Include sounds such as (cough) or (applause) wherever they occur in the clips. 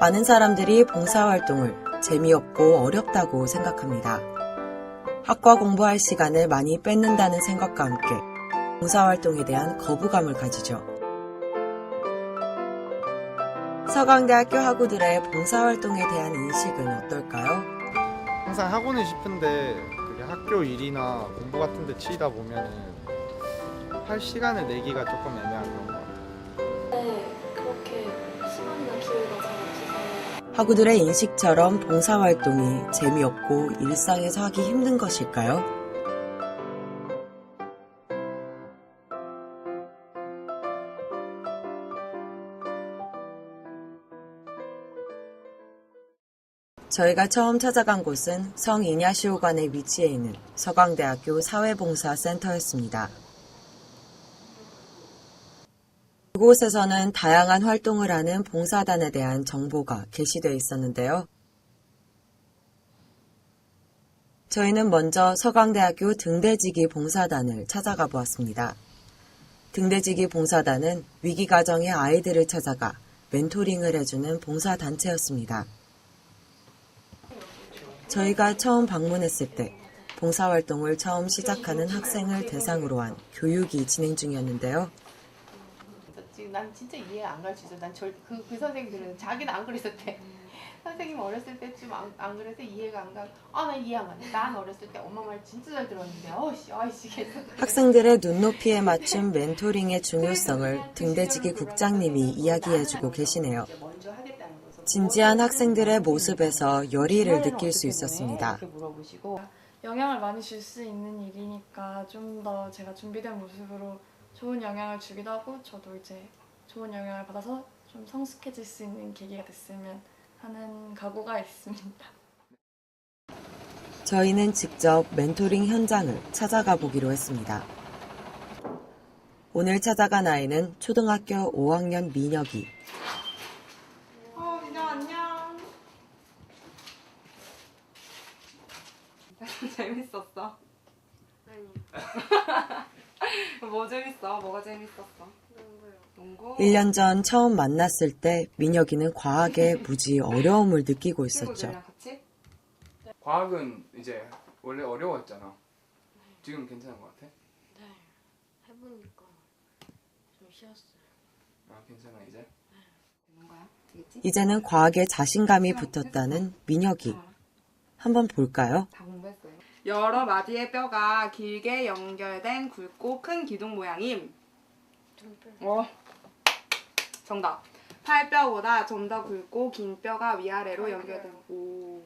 많은 사람들이 봉사활동을 재미없고 어렵다고 생각합니다. 학과 공부할 시간을 많이 뺏는다는 생각과 함께 봉사활동에 대한 거부감을 가지죠. 서강대학교 학우들의 봉사활동에 대한 인식은 어떨까요? 항상 하고는 싶은데 그게 학교 일이나 공부 같은 데 치이다 보면은 할 시간을 내기가 조금 애매한 그런 학우들의 인식처럼 봉사활동이 재미없고 일상에서 하기 힘든 것일까요? 저희가 처음 찾아간 곳은 성 이냐시오관에 위치해 있는 서강대학교 사회봉사센터였습니다. 그곳에서는 다양한 활동을 하는 봉사단에 대한 정보가 게시되어 있었는데요. 저희는 먼저 서강대학교 등대지기 봉사단을 찾아가 보았습니다. 등대지기 봉사단은 위기 가정의 아이들을 찾아가 멘토링을 해주는 봉사단체였습니다. 저희가 처음 방문했을 때 봉사활동을 처음 시작하는 학생을 대상으로 한 교육이 진행 중이었는데요. 지금 난 진짜 이해 안 가르치죠. 난절그 그 선생님들은 자기는 안 그랬었대. 선생님 어렸을 때쯤 안, 안 그래서 이해가 안 가. 아, 나 이해 안 가네. 난 어렸을 때 엄마 말 진짜 잘 들었는데, 어씨, 아이씨, 계속. 학생들의 눈높이에 맞춘 멘토링의 중요성을 등대지기 국장님이 이야기해주고 계시네요. 진지한 학생들의 모습에서 열의를 느낄 수 있었습니다. 영향을 많이 줄 수 있는 일이니까 좀 더 제가 준비된 모습으로 좋은 영향을 주기도 하고 저도 이제 좋은 영향을 받아서 좀 성숙해질 수 있는 계기가 됐으면 하는 각오가 있습니다. 저희는 직접 멘토링 현장을 찾아가 보기로 했습니다. 오늘 찾아간 아이는 초등학교 5학년 민혁이. 어, 민정 안녕. (laughs) 재밌었어. (laughs) (laughs) 뭐 재밌어? 뭐가 재밌었어? 농구. 1년 전 처음 만났을 때 민혁이는 과학에 (laughs) 무지 어려움을 느끼고 있었죠. 친구들이랑 같이? 과학은 이제 원래 어려웠잖아. 지금 괜찮은 것 같아? 네, 해보니까 좀 쉬웠어요. 아 괜찮아 이제? 되는 거야? 되겠지? 이제는 과학에 자신감이 붙었다는 민혁이. 한번 볼까요? 다 공부했어요. 여러 마디의 뼈가 길게 연결된 굵고 큰 기둥 모양임. 어. 정답. 팔뼈보다 좀 더 굵고 긴 뼈가 위아래로 연결된. 오.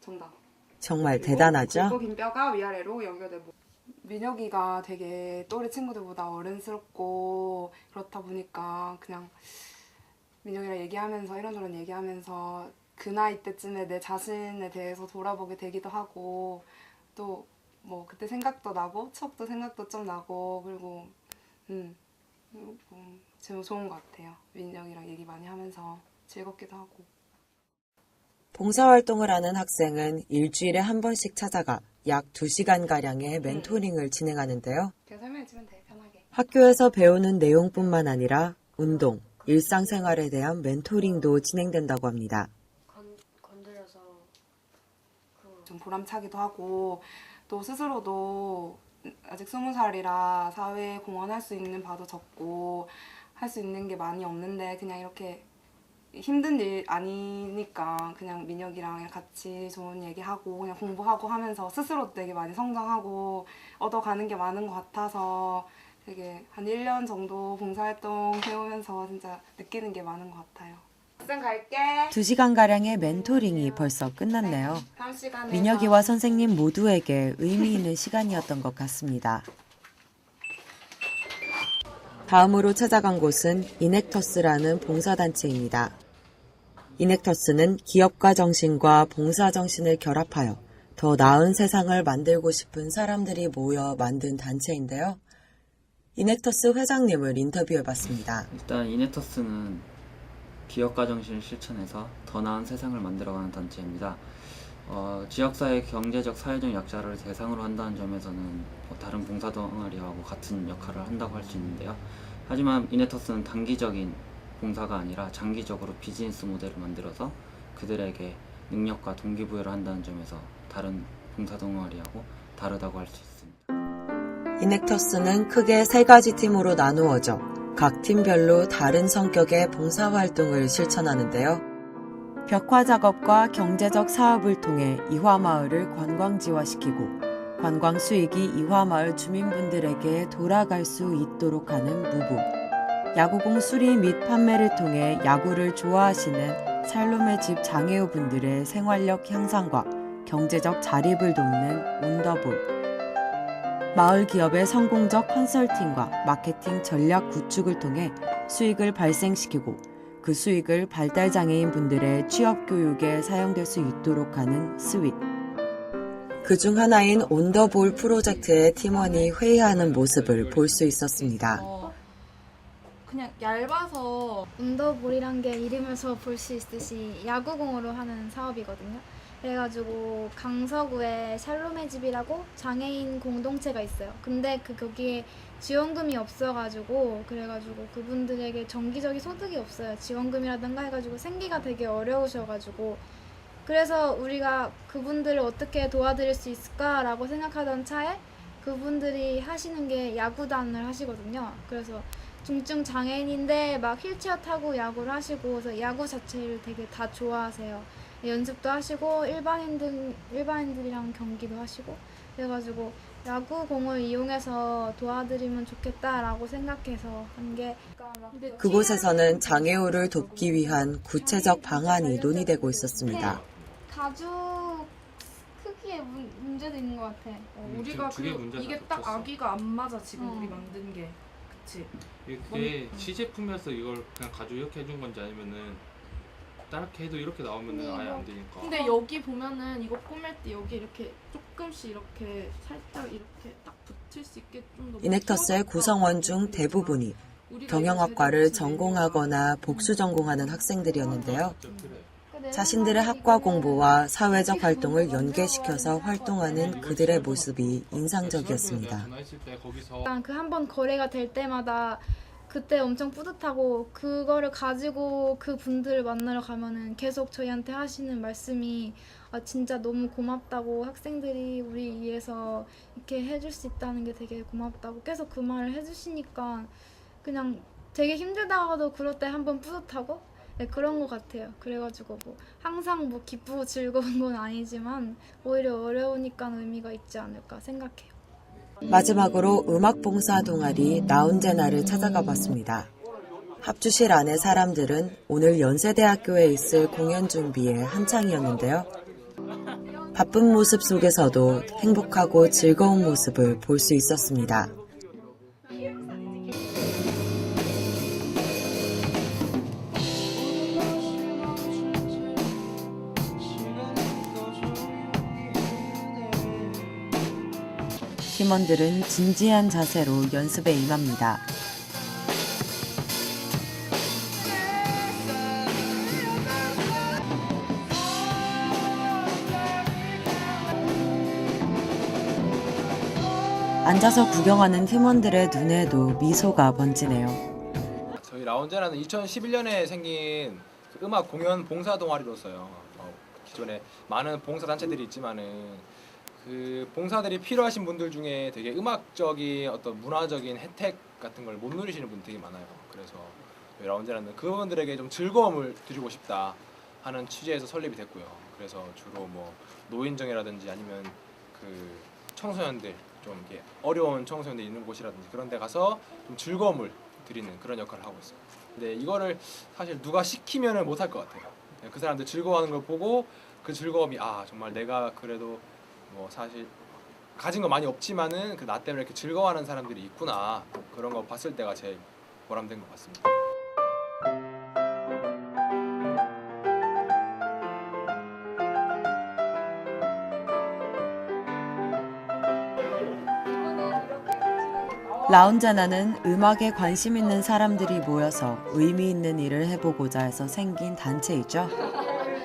정답. 정말 대단하죠? 굵고 긴 뼈가 위아래로 연결된. 모- 민혁이가 되게 또래 친구들보다 어른스럽고 그렇다 보니까 그냥 민혁이랑 얘기하면서 이런저런 얘기하면서 그 나이 때쯤에 내 자신에 대해서 돌아보게 되기도 하고 또 뭐 그때 생각도 나고 추억도 생각도 좀 나고 그리고 음, 음좀 좋은 것 같아요 민혁이랑 얘기 많이 하면서 즐겁기도 하고 봉사활동을 하는 학생은 일주일에 한 번씩 찾아가 약 2시간가량의 멘토링을 진행하는데요. 돼 학교에서 배우는 내용뿐만 아니라 운동, 일상생활에 대한 멘토링도 진행된다고 합니다. 건, 건드려서 그 좀 보람차기도 하고 또 스스로도 아직 스무 살이라 사회에 공헌할 수 있는 바도 적고 할 수 있는 게 많이 없는데 그냥 이렇게 힘든 일 아니니까 그냥 민혁이랑 같이 좋은 얘기하고 그냥 공부하고 하면서 스스로 되게 많이 성장하고 얻어가는 게 많은 것 같아서 되게 한 1년 정도 봉사활동 해오면서 진짜 느끼는 게 많은 것 같아요. 학생 갈게. 2시간가량의 멘토링이 벌써 끝났네요. 시간에 민혁이와 선생님 모두에게 의미 있는 시간이었던 것 같습니다. 다음으로 찾아간 곳은 이넥터스라는 봉사단체입니다. 이넥터스는 기업가 정신과 봉사 정신을 결합하여 더 나은 세상을 만들고 싶은 사람들이 모여 만든 단체인데요. 이넥터스 회장님을 인터뷰해봤습니다. 일단 이네터스는 기업가 정신을 실천해서 더 나은 세상을 만들어가는 단체입니다. 어, 지역사회 경제적 사회적 약자를 대상으로 한다는 점에서는 뭐 다른 봉사 동아리하고 같은 역할을 한다고 할 수 있는데요. 하지만 이네터스는 단기적인 봉사가 아니라 장기적으로 비즈니스 모델을 만들어서 그들에게 능력과 동기부여를 한다는 점에서 다른 봉사 동아리하고 다르다고 할 수 있습니다. 이넥터스는 크게 세 가지 팀으로 나누어져 각 팀별로 다른 성격의 봉사활동을 실천하는데요. 벽화 작업과 경제적 사업을 통해 이화마을을 관광지화시키고 관광 수익이 이화마을 주민분들에게 돌아갈 수 있도록 하는 무부. 야구공 수리 및 판매를 통해 야구를 좋아하시는 살롬의 집 장애우 분들의 생활력 향상과 경제적 자립을 돕는 온더볼. 마을 기업의 성공적 컨설팅과 마케팅 전략 구축을 통해 수익을 발생시키고 그 수익을 발달장애인 분들의 취업 교육에 사용될 수 있도록 하는 스윗. 그 중 하나인 온더볼 프로젝트의 팀원이 회의하는 모습을 볼 수 있었습니다. 어, 그냥 얇아서 운더볼이란 게 이름에서 볼 수 있듯이 야구공으로 하는 사업이거든요. 그래가지고 강서구에 샬롬의 집이라고 장애인 공동체가 있어요. 근데 그 거기에 지원금이 없어가지고 그래가지고 그분들에게 정기적인 소득이 없어요. 지원금이라든가 해가지고 생기가 되게 어려우셔가지고 그래서 우리가 그분들을 어떻게 도와드릴 수 있을까라고 생각하던 차에 그분들이 하시는 게 야구단을 하시거든요. 그래서 중증 장애인인데 막 휠체어 타고 야구를 하시고 그래서 야구 자체를 되게 다 좋아하세요. 연습도 하시고 일반인들 일반인들이랑 경기도 하시고 그래가지고 야구 공을 이용해서 도와드리면 좋겠다라고 생각해서 한 게 그곳에서는 장애우를 돕기 위한 구체적 방안이 논의되고 있었습니다. 가죽 크기에 문, 문제도 있는 것 같아. 어, 우리가 그 이게 딱. 아기가 안 맞아 지금 어. 우리 만든 게 그치. 이게 그게 시제품이어서 이걸 그냥 가지고 이렇게 해준 건지 아니면은 다르게 해도 이렇게 나오면은 아예 안 되니까. 근데 여기 보면은 이거 꾸밀 때 여기 이렇게 조금씩 이렇게 살짝 이렇게 딱 붙을 수 있게 좀더 이넥터스의 구성원 중 대부분이 경영학과를 전공하거나 복수 전공하는 학생들이었는데요. 자신들의 학과 공부와 사회적 활동을 연계시켜서 활동하는 그들의 모습이 인상적이었습니다. 그 한 번 거래가 될 때마다 그때 엄청 뿌듯하고 그거를 가지고 그 분들을 만나러 가면은 계속 저희한테 하시는 말씀이 아 진짜 너무 고맙다고 학생들이 우리 위해서 이렇게 해줄 수 있다는 게 되게 고맙다고 계속 그 말을 해주시니까 그냥 되게 힘들다가도 그럴 때 한번 뿌듯하고 네, 그런 것 같아요. 그래가지고 뭐 항상 뭐 기쁘고 즐거운 건 아니지만 오히려 어려우니까 의미가 있지 않을까 생각해요. 마지막으로 음악 봉사 동아리 나운제나를 찾아가 봤습니다. 합주실 안의 사람들은 오늘 연세대학교에 있을 공연 준비에 한창이었는데요. 바쁜 모습 속에서도 행복하고 즐거운 모습을 볼 수 있었습니다. 팀원들은 진지한 자세로 연습에 임합니다. 앉아서 구경하는 팀원들의 눈에도 미소가 번지네요. 저희 라운제라는 2011년에 생긴 그 음악 공연 봉사 동아리로서요. 어, 기존에 많은 봉사 단체들이 있지만은 그 봉사들이 필요하신 분들 중에 되게 음악적인 어떤 문화적인 혜택 같은 걸 못 누리시는 분 되게 많아요. 그래서 저희 라운제라는 그분들에게 좀 즐거움을 드리고 싶다 하는 취지에서 설립이 됐고요. 그래서 주로 뭐 노인정이라든지 아니면 그 청소년들 좀 이렇게 어려운 청소년들 있는 곳이라든지 그런 데 가서 좀 즐거움을 드리는 그런 역할을 하고 있어요. 근데 이거를 사실 누가 시키면은 못할 것 같아요. 그 사람들 즐거워하는 걸 보고 그 즐거움이 아 정말 내가 그래도 뭐 사실 가진 거 많이 없지만은 그 나 때문에 이렇게 즐거워하는 사람들이 있구나 그런 거 봤을 때가 제일 보람된 것 같습니다. 라운자나는 음악에 관심 있는 사람들이 모여서 의미 있는 일을 해보고자 해서 생긴 단체이죠.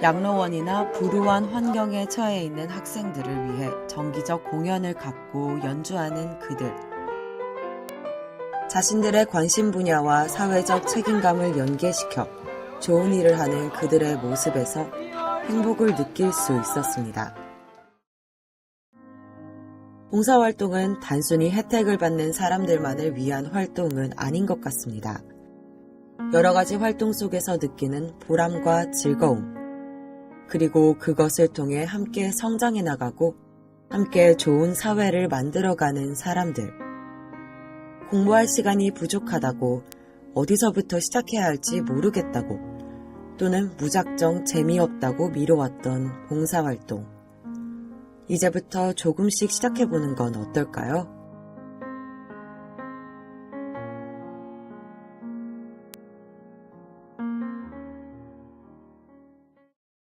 양로원이나 불우한 환경에 처해 있는 학생들을 위해 정기적 공연을 갖고 연주하는 그들. 자신들의 관심 분야와 사회적 책임감을 연계시켜 좋은 일을 하는 그들의 모습에서 행복을 느낄 수 있었습니다. 봉사활동은 단순히 혜택을 받는 사람들만을 위한 활동은 아닌 것 같습니다. 여러 가지 활동 속에서 느끼는 보람과 즐거움, 그리고 그것을 통해 함께 성장해 나가고 함께 좋은 사회를 만들어가는 사람들. 공부할 시간이 부족하다고 어디서부터 시작해야 할지 모르겠다고 또는 무작정 재미없다고 미뤄왔던 봉사활동. 이제부터 조금씩 시작해보는 건 어떨까요?